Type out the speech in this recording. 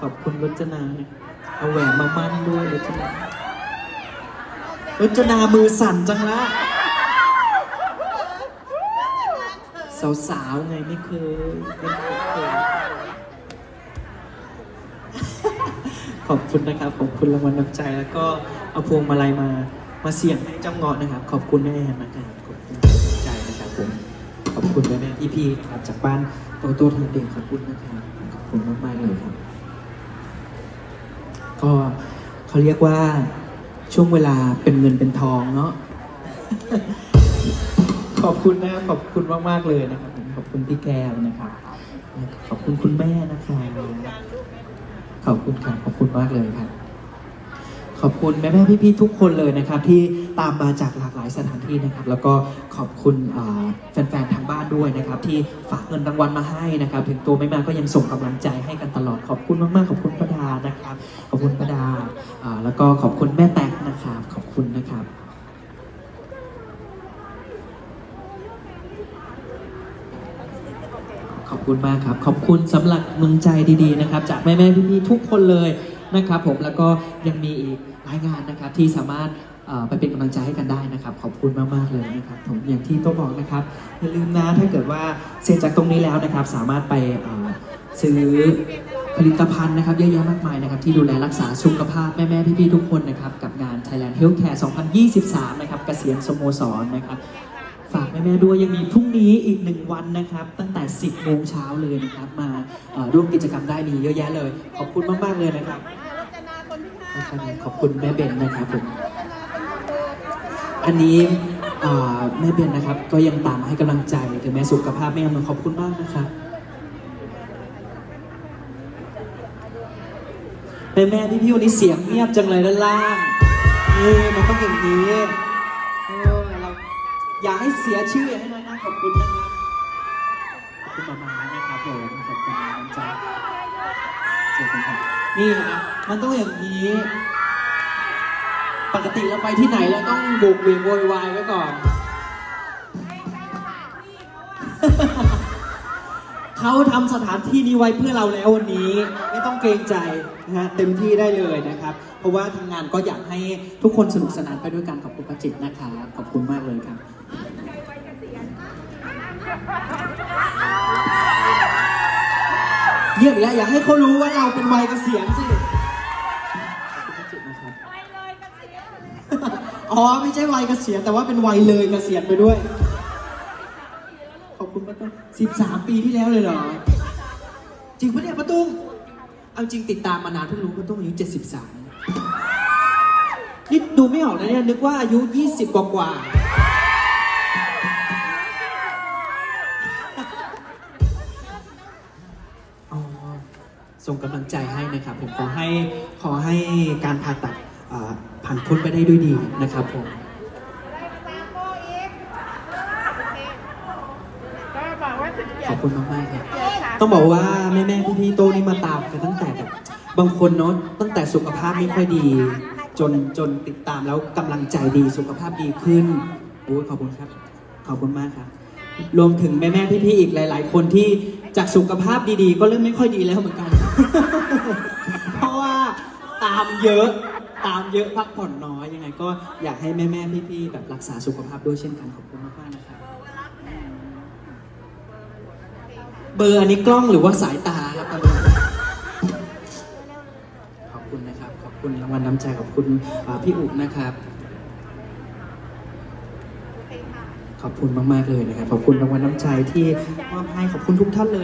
ขอบคุณรจนาเอาแหวนมามั่นด้วยรจนารจนามือสั่นจังละสาวๆไงไม่เคยไม่เคย ขอบคุณนะครับ ขอบคุณรางวัลน้ำใจ แล้วก็เอาพวงมาลัยมา มาเสี่ยงให้เจ้าเงาะนะครับ ขอบคุณแม่แอนนะครับขอบคุณน้ำใจนะครับผม ขอบคุณแม่ที่พี่ๆนะครับจากบ้านโตโต้ทางเด่นขอบคุณนะครับ ขอบคุณมากๆเลยครับ ก็เขาเรียกว่าช่วงเวลาเป็นเงินเป็นทองเนาะขอบคุณนะครับขอบคุณมาก ๆ เลยนะครับขอบคุณพี่แก้วนะครับขอบคุณคุณแม่นะคะขอบคุณครับขอบคุณมากเลยครับ ขอบคุณแม่แม่ๆพี่ๆทุกคนเลยนะครับ ที่ตามมาจากหลากหลายสถานที่นะครับ แล้วก็ขอบคุณแฟนๆทางบ้านด้วยนะครับ ที่ฝากเงินรางวัลมาให้นะครับ ถึงตัวไม่มาก็ยังส่งกำลังใจให้กันตลอดขอบคุณมากๆขอบคุณประดานะครับ ขอบคุณประดาแล้วก็ขอบคุณแม่แตกนะครับ ขอบคุณนะครับขอบคุณมากครับ ขอบคุณสำหรับกำลังใจดีๆนะครับ จากแม่ๆพี่ๆทุกคนเลย นะครับผมแล้วก็ยังมีอีกหลายงานนะครับที่สามารถไปเป็นกำลังใจให้กันได้นะครับ ขอบคุณมาก ๆ เลยนะครับผมอย่างที่โต้องบอกนะครับ อย่าลืมนะถ้าเกิดว่าเสร็จจากตรงนี้แล้วนะครับ สามารถไปซื้อผลิตภัณฑ์นะครับเยอะแยะมากมายนะครับ ที่ดูแลรักษาสุขภาพแม่ ๆ พี่ ๆ ทุกคนนะครับ กับงาน Thailand Healthcare 2023 นะครับเกษียณสโมสรนะครับ ฝากแม่ ๆ ด้วยยังมีพรุ่งนี้อีกหนึ่งวันนะครับ ตั้งแต่ 10 โมงเช้าเลยนะครับ มาร่วมกิจกรรมได้มีเยอะแยะเลย ขอบคุณมาก ๆ เลยนะครับ ขอบคุณแม่เบนนะครับผมอันนี้แม่เบนนะครับ ก็ยังตามมาให้กำลังใจถึงแม้สุขภาพไม่อำนวยขอบคุณมากนะครับแม่แม่พี่พี่ๆวันนี้เสียงเงียบจังเลยด้านล่างนี่มันต้องอย่างนี้เออเราอย่าให้เสียชื่อให้น้อยนะขอบคุณนะครับ ขอบคุณมามานะครับผมขอบคุณน้ำใจ เจอกันครับนี่นะมันต้องอย่างนี้ ปกติเราไปที่ไหนเราต้องบุกเวงโวยวายไว้ก่อน เขาทำสถานที่นี้ไว้เพื่อเราแล้ววันนี้ ไม่ต้องเกรงใจนะฮะเต็มที่ได้เลยนะครับ เพราะว่าทางงานก็อยากให้ทุกคนสนุกสนานไปด้วยกันขอบคุณประจิตนะคะขอบคุณมากเลยครับ เยี่ยมอีกแล้วอยากให้เขารู้ว่าเราเป็นวัยเกษียณสิขอบคุณประจิตนะครับไปเลยเกษียณเลยอ๋อไม่ใช่วัยเกษียณแต่ว่าเป็นวัยเลยเกษียณไปด้วย ขอบคุณป้าตุ้มสิบสามปีที่แล้วเลยเหรอ จริงปะเนี่ยป้าตุ้มเอาจริงติดตามมานานเพิ่งรู้ป้าตุ้มอายุเจ็ดสิบสามนี่ดูไม่ออกนะเนี่ยนึกว่าอายุยี่สิบกว่า ส่งกำลังใจให้นะครับผมขอให้ขอให้การผ่าตัดอ่าผ่านพ้นไปได้ด้วยดีนะครับผมได้ตามโบอีกก็บอกว่าสิบเจ็ขอดบคุณมากๆครับเจ็ดสามต้องบอกว่าแม่แม่พี่พี่ๆโตนี่มาตามกันตั้งแต่แบบบางคนเนาะตั้งแต่สุขภาพไม่ค่อยดี จนจนติดตามแล้วกำลังใจดีสุขภาพดีขึ้นโอ้ยขอบคุณครับ ขอบคุณมากครับ รวมถึงแม่แม่พี่พี่ๆอีกหลาย ๆ คนที่จากสุขภาพดีๆ ก็เริ่มไม่ค่อยดีแล้วเหมือนกัน เพราะว่าตามเยอะ ตามเยอะพักผ่อนน้อยยังไงก็อยากให้แม่แม่พี่พี่ๆแบบรักษาสุขภาพด้วยเช่นกันขอบคุณมากๆนะครับเบอร์อันนี้กล้องหรือว่าสายตาครับตอนนี้ขอบคุณนะครับ ขอบคุณรางวัลน้ำใจขอบคุณอ่าพี่อุ๋นะครับ ขอบคุณมากๆเลยนะครับ ขอบคุณรางวัลน้ำใจที่มอบให้ขอบคุณทุกท่านเลย